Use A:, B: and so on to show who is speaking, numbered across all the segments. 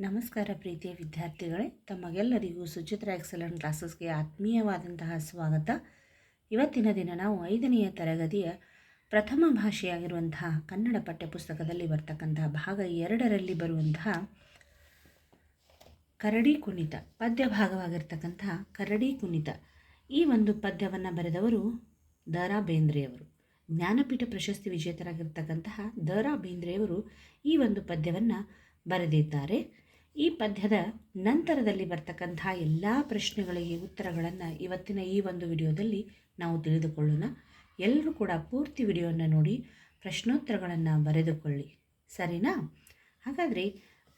A: ನಮಸ್ಕಾರ ಪ್ರೀತಿಯ ವಿದ್ಯಾರ್ಥಿಗಳೇ, ತಮಗೆಲ್ಲರಿಗೂ ಸುಚಿತ್ರ ಎಕ್ಸಲೆಂಟ್ ಕ್ಲಾಸಸ್ಗೆ ಆತ್ಮೀಯವಾದಂತಹ ಸ್ವಾಗತ. ಇವತ್ತಿನ ದಿನ ನಾವು ಐದನೆಯ ತರಗತಿಯ ಪ್ರಥಮ ಭಾಷೆಯಾಗಿರುವಂತಹ ಕನ್ನಡ ಪಠ್ಯಪುಸ್ತಕದಲ್ಲಿ ಬರ್ತಕ್ಕಂತಹ ಭಾಗ ಎರಡರಲ್ಲಿ ಬರುವಂತಹ ಕರಡಿ ಕುಣಿತ ಪದ್ಯ ಭಾಗವಾಗಿರ್ತಕ್ಕಂತಹ ಕರಡಿ ಕುಣಿತ. ಈ ಒಂದು ಪದ್ಯವನ್ನು ಬರೆದವರು ದ ರಾ ಬೇಂದ್ರೆಯವರು. ಜ್ಞಾನಪೀಠ ಪ್ರಶಸ್ತಿ ವಿಜೇತರಾಗಿರ್ತಕ್ಕಂತಹ ದ ರಾ ಬೇಂದ್ರೆಯವರು ಈ ಒಂದು ಪದ್ಯವನ್ನು ಬರೆದಿದ್ದಾರೆ. ಈ ಪದ್ಯದ ನಂತರದಲ್ಲಿ ಬರ್ತಕ್ಕಂಥ ಎಲ್ಲ ಪ್ರಶ್ನೆಗಳಿಗೆ ಉತ್ತರಗಳನ್ನು ಇವತ್ತಿನ ಈ ಒಂದು ವಿಡಿಯೋದಲ್ಲಿ ನಾವು ತಿಳಿದುಕೊಳ್ಳೋಣ. ಎಲ್ಲರೂ ಕೂಡ ಪೂರ್ತಿ ವಿಡಿಯೋವನ್ನು ನೋಡಿ ಪ್ರಶ್ನೋತ್ತರಗಳನ್ನು ಬರೆದುಕೊಳ್ಳಿ. ಸರಿನಾ? ಹಾಗಾದರೆ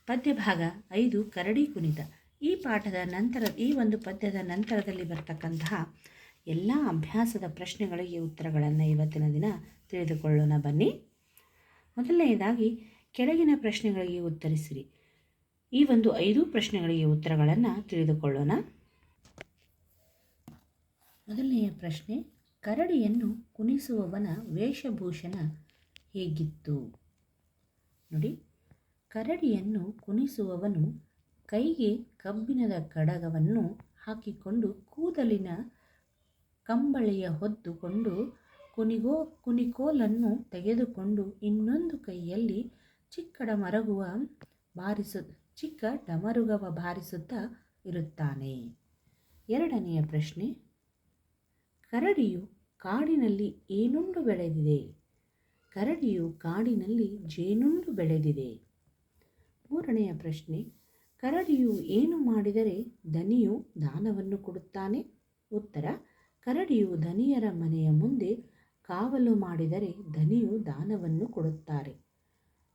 A: ಪದ್ಯ ಭಾಗ ಐದು, ಕರಡಿ ಕುಣಿತ. ಈ ಪಾಠದ ನಂತರ, ಈ ಒಂದು ಪದ್ಯದ ನಂತರದಲ್ಲಿ ಬರ್ತಕ್ಕಂತಹ ಎಲ್ಲ ಅಭ್ಯಾಸದ ಪ್ರಶ್ನೆಗಳಿಗೆ ಉತ್ತರಗಳನ್ನು ಇವತ್ತಿನ ದಿನ ತಿಳಿದುಕೊಳ್ಳೋಣ ಬನ್ನಿ. ಮೊದಲನೆಯದಾಗಿ ಕೆಳಗಿನ ಪ್ರಶ್ನೆಗಳಿಗೆ ಉತ್ತರಿಸಿರಿ. ಈ ಒಂದು ಐದು ಪ್ರಶ್ನೆಗಳಿಗೆ ಉತ್ತರಗಳನ್ನು ತಿಳಿದುಕೊಳ್ಳೋಣ. ಮೊದಲನೆಯ ಪ್ರಶ್ನೆ, ಕರಡಿಯನ್ನು ಕುಣಿಸುವವನ ವೇಷಭೂಷಣ ಹೇಗಿತ್ತು? ನೋಡಿ, ಕರಡಿಯನ್ನು ಕುಣಿಸುವವನು ಕೈಗೆ ಕಬ್ಬಿಣದ ಕಡಗವನ್ನು ಹಾಕಿಕೊಂಡು ಕೂದಲಿನ ಕಂಬಳಿಯ ಹೊದ್ದುಕೊಂಡು ಕುಣಿಗೋ, ಕುಣಿಕೋಲನ್ನು ತೆಗೆದುಕೊಂಡು ಇನ್ನೊಂದು ಕೈಯಲ್ಲಿ ಚಿಕ್ಕಡ ಮರಗುವ ಬಾರಿಸು ಚಿಕ್ಕ ಡಮರುಗವ ಬಾರಿಸುತ್ತಾ ಇರುತ್ತಾನೆ. ಎರಡನೆಯ ಪ್ರಶ್ನೆ, ಕರಡಿಯು ಕಾಡಿನಲ್ಲಿ ಏನುಂಡು ಬೆಳೆದಿದೆ? ಕರಡಿಯು ಕಾಡಿನಲ್ಲಿ ಜೇನುಂಡು ಬೆಳೆದಿದೆ. ಮೂರನೆಯ ಪ್ರಶ್ನೆ, ಕರಡಿಯು ಏನು ಮಾಡಿದರೆ ದನಿಯು ದಾನವನ್ನು ಕೊಡುತ್ತಾನೆ? ಉತ್ತರ, ಕರಡಿಯು ದನಿಯರ ಮನೆಯ ಮುಂದೆ ಕಾವಲು ಮಾಡಿದರೆ ದನಿಯು ದಾನವನ್ನು ಕೊಡುತ್ತಾರೆ.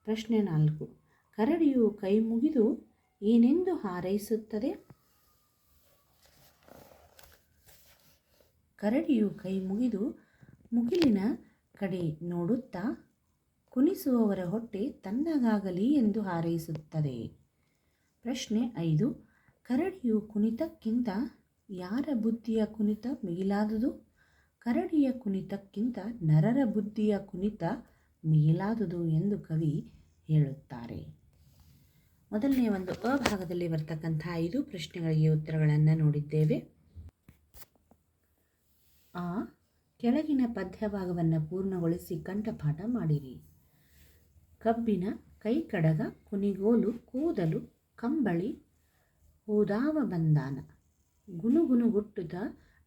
A: ಪ್ರಶ್ನೆ ನಾಲ್ಕು ಕರಡಿಯು ಕೈ ಮುಗಿದು ಏನೆಂದು ಹಾರೈಸುತ್ತದೆ? ಕರಡಿಯು ಕೈ ಮುಗಿದು ಮುಗಿಲಿನ ಕಡೆ ನೋಡುತ್ತಾ ಕುಣಿಸುವವರ ಹೊಟ್ಟೆ ತನ್ನಗಾಗಲಿ ಎಂದು ಹಾರೈಸುತ್ತದೆ. ಪ್ರಶ್ನೆ ಐದು. ಕರಡಿಯು ಕುಣಿತಕ್ಕಿಂತ ಯಾರ ಬುದ್ಧಿಯ ಕುಣಿತ ಮಿಗಿಲಾದುದು ಕರಡಿಯ ಕುಣಿತಕ್ಕಿಂತ ನರರ ಬುದ್ಧಿಯ ಕುಣಿತ ಮಿಗಿಲಾದುದು ಎಂದು ಕವಿ ಹೇಳುತ್ತಾರೆ. ಮೊದಲನೇ ಒಂದು ಅಭಾಗದಲ್ಲಿ ಬರ್ತಕ್ಕಂಥ ಐದು ಪ್ರಶ್ನೆಗಳಿಗೆ ಉತ್ತರಗಳನ್ನು ನೋಡಿದ್ದೇವೆ. ಆ, ಕೆಳಗಿನ ಪದ್ಯಭಾಗವನ್ನು ಪೂರ್ಣಗೊಳಿಸಿ ಕಂಠಪಾಠ ಮಾಡಿರಿ. ಕಬ್ಬಿನ, ಕೈಕಡಗ, ಕುನಿಗೋಲು, ಕೂದಲು, ಕಂಬಳಿ, ಹೂದಾವ ಬಂದಾನ. ಗುನುಗುನುಗುಟ್ಟುತ್ತ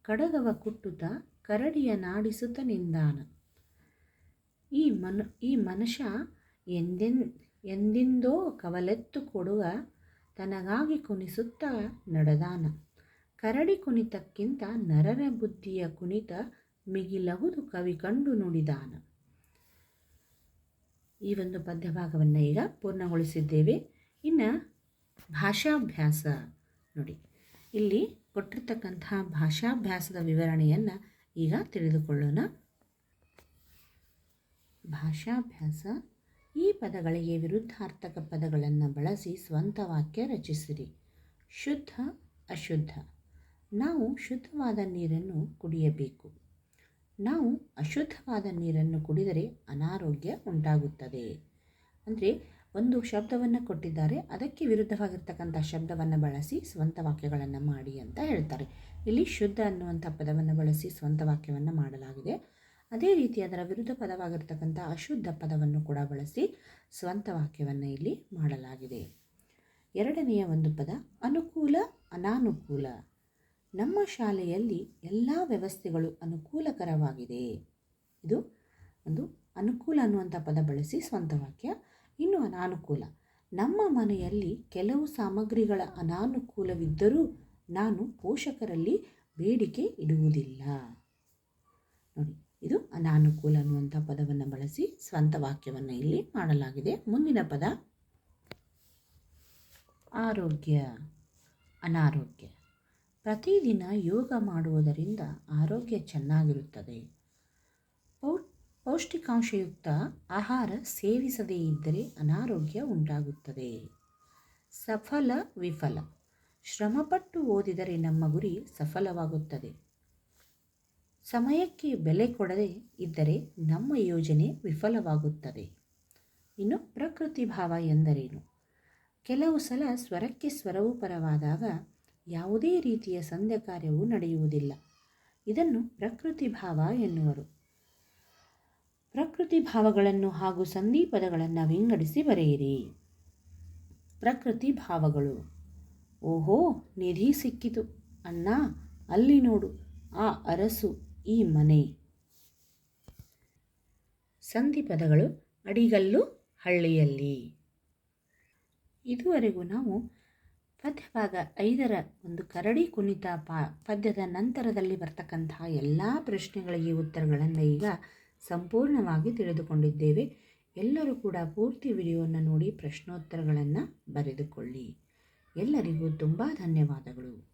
A: ಕಡಗವ ಕುಟ್ಟುತ, ಕರಡಿಯ ನಾಡಿಸುತ್ತ ನಿಂದಾನ. ಈ ಮನು, ಈ ಮನುಷ್ಯ ಎಂದೆನ್ ಎಂದಿಂದೋ ಕವಲೆತ್ತು ಕೊಡುವ ತನಗಾಗಿ ಕುಣಿಸುತ್ತ ನಡೆದಾನ. ಕರಡಿ ಕುಣಿತಕ್ಕಿಂತ ನರರ ಬುದ್ಧಿಯ ಕುಣಿತ ಮಿಗಿಲಹುದು ಕವಿ ಕಂಡು ನುಡಿದಾನ. ಈ ಒಂದು ಪದ್ಯಭಾಗವನ್ನು ಈಗ ಪೂರ್ಣಗೊಳಿಸಿದ್ದೇವೆ. ಇನ್ನು ಭಾಷಾಭ್ಯಾಸ ನೋಡಿ. ಇಲ್ಲಿ ಕೊಟ್ಟಿರ್ತಕ್ಕಂಥ ಭಾಷಾಭ್ಯಾಸದ ವಿವರಣೆಯನ್ನು ಈಗ ತಿಳಿದುಕೊಳ್ಳೋಣ. ಭಾಷಾಭ್ಯಾಸ ಈ ಪದಗಳಿಗೆ ವಿರುದ್ಧಾರ್ಥಕ ಪದಗಳನ್ನು ಬಳಸಿ ಸ್ವಂತ ವಾಕ್ಯ ರಚಿಸಿರಿ. ಶುದ್ಧ, ಅಶುದ್ಧ. ನಾವು ಶುದ್ಧವಾದ ನೀರನ್ನು ಕುಡಿಯಬೇಕು. ನಾವು ಅಶುದ್ಧವಾದ ನೀರನ್ನು ಕುಡಿದರೆ ಅನಾರೋಗ್ಯ ಉಂಟಾಗುತ್ತದೆ. ಅಂದರೆ ಒಂದು ಶಬ್ದವನ್ನು ಕೊಟ್ಟಿದ್ದಾರೆ, ಅದಕ್ಕೆ ವಿರುದ್ಧವಾಗಿರ್ತಕ್ಕಂಥ ಶಬ್ದವನ್ನು ಬಳಸಿ ಸ್ವಂತ ವಾಕ್ಯಗಳನ್ನು ಮಾಡಿ ಅಂತ ಹೇಳ್ತಾರೆ. ಇಲ್ಲಿ ಶುದ್ಧ ಅನ್ನುವಂಥ ಪದವನ್ನು ಬಳಸಿ ಸ್ವಂತ ವಾಕ್ಯವನ್ನು ಮಾಡಲಾಗಿದೆ. ಅದೇ ರೀತಿ ಅದರ ವಿರುದ್ಧ ಪದವಾಗಿರ್ತಕ್ಕಂಥ ಅಶುದ್ಧ ಪದವನ್ನು ಕೂಡ ಬಳಸಿ ಸ್ವಂತ ವಾಕ್ಯವನ್ನು ಇಲ್ಲಿ ಮಾಡಲಾಗಿದೆ. ಎರಡನೆಯ ಒಂದು ಪದ, ಅನುಕೂಲ ಅನಾನುಕೂಲ. ನಮ್ಮ ಶಾಲೆಯಲ್ಲಿ ಎಲ್ಲ ವ್ಯವಸ್ಥೆಗಳು ಅನುಕೂಲಕರವಾಗಿದೆ. ಇದು ಒಂದು ಅನುಕೂಲ ಅನ್ನುವಂಥ ಪದ ಬಳಸಿ ಸ್ವಂತ ವಾಕ್ಯ, ಇನ್ನು ಅನಾನುಕೂಲ. ನಮ್ಮ ಮನೆಯಲ್ಲಿ ಕೆಲವು ಸಾಮಗ್ರಿಗಳ ಅನಾನುಕೂಲವಿದ್ದರೂ ನಾನು ಪೋಷಕರಲ್ಲಿ ಬೇಡಿಕೆ ಇಡುವುದಿಲ್ಲ. ಇದು ಅನಾನುಕೂಲ ಅನ್ನುವಂಥ ಪದವನ್ನು ಬಳಸಿ ಸ್ವಂತ ವಾಕ್ಯವನ್ನು ಇಲ್ಲಿ ಮಾಡಲಾಗಿದೆ. ಮುಂದಿನ ಪದ, ಆರೋಗ್ಯ, ಅನಾರೋಗ್ಯ. ಪ್ರತಿದಿನ ಯೋಗ ಮಾಡುವುದರಿಂದ ಆರೋಗ್ಯ ಚೆನ್ನಾಗಿರುತ್ತದೆ. ಪೌ ಪೌಷ್ಟಿಕಾಂಶಯುಕ್ತ ಆಹಾರ ಸೇವಿಸದೇ ಇದ್ದರೆ ಅನಾರೋಗ್ಯ ಉಂಟಾಗುತ್ತದೆ. ಸಫಲ ವಿಫಲ. ಶ್ರಮಪಟ್ಟು ಓದಿದರೆ ನಮ್ಮ ಗುರಿ ಸಫಲವಾಗುತ್ತದೆ. ಸಮಯಕ್ಕೆ ಬೆಲೆ ಕೊಡದೆ ಇದ್ದರೆ ನಮ್ಮ ಯೋಜನೆ ವಿಫಲವಾಗುತ್ತದೆ. ಇನ್ನು ಪ್ರಕೃತಿ ಭಾವ ಎಂದರೇನು? ಕೆಲವು ಸಲ ಸ್ವರಕ್ಕೆ ಸ್ವರವು ಪರವಾದಾಗ ಯಾವುದೇ ರೀತಿಯ ಸಂಧ್ಯ ಕಾರ್ಯವೂ ನಡೆಯುವುದಿಲ್ಲ. ಇದನ್ನು ಪ್ರಕೃತಿ ಭಾವ ಎನ್ನುವರು. ಪ್ರಕೃತಿ ಭಾವಗಳನ್ನು ಹಾಗೂ ಸಂಧಿ ಪದಗಳನ್ನು ವಿಂಗಡಿಸಿ ಬರೆಯಿರಿ. ಪ್ರಕೃತಿ ಭಾವಗಳು. ಓಹೋ, ನಿಧಿ ಸಿಕ್ಕಿತು. ಅಣ್ಣ, ಅಲ್ಲಿ ನೋಡು. ಆ ಅರಸು. ಈ ಮನೆ. ಸಂಧಿ ಪದಗಳು ಅಡಿಗಲ್ಲು ಹಳ್ಳಿಯಲ್ಲಿ. ಇದುವರೆಗೂ ನಾವು ಪದ್ಯಭಾಗ ಐದರ ಒಂದು ಕರಡಿ ಕುಣಿತ ಪಾ, ಪದ್ಯದ ನಂತರದಲ್ಲಿ ಬರ್ತಕ್ಕಂತಹ ಎಲ್ಲ ಪ್ರಶ್ನೆಗಳಿಗೆ ಉತ್ತರಗಳನ್ನು ಈಗ ಸಂಪೂರ್ಣವಾಗಿ ತಿಳಿದುಕೊಂಡಿದ್ದೇವೆ. ಎಲ್ಲರೂ ಕೂಡ ಪೂರ್ತಿ ವಿಡಿಯೋವನ್ನು ನೋಡಿ ಪ್ರಶ್ನೋತ್ತರಗಳನ್ನು ಬರೆದುಕೊಳ್ಳಿ. ಎಲ್ಲರಿಗೂ ತುಂಬ ಧನ್ಯವಾದಗಳು.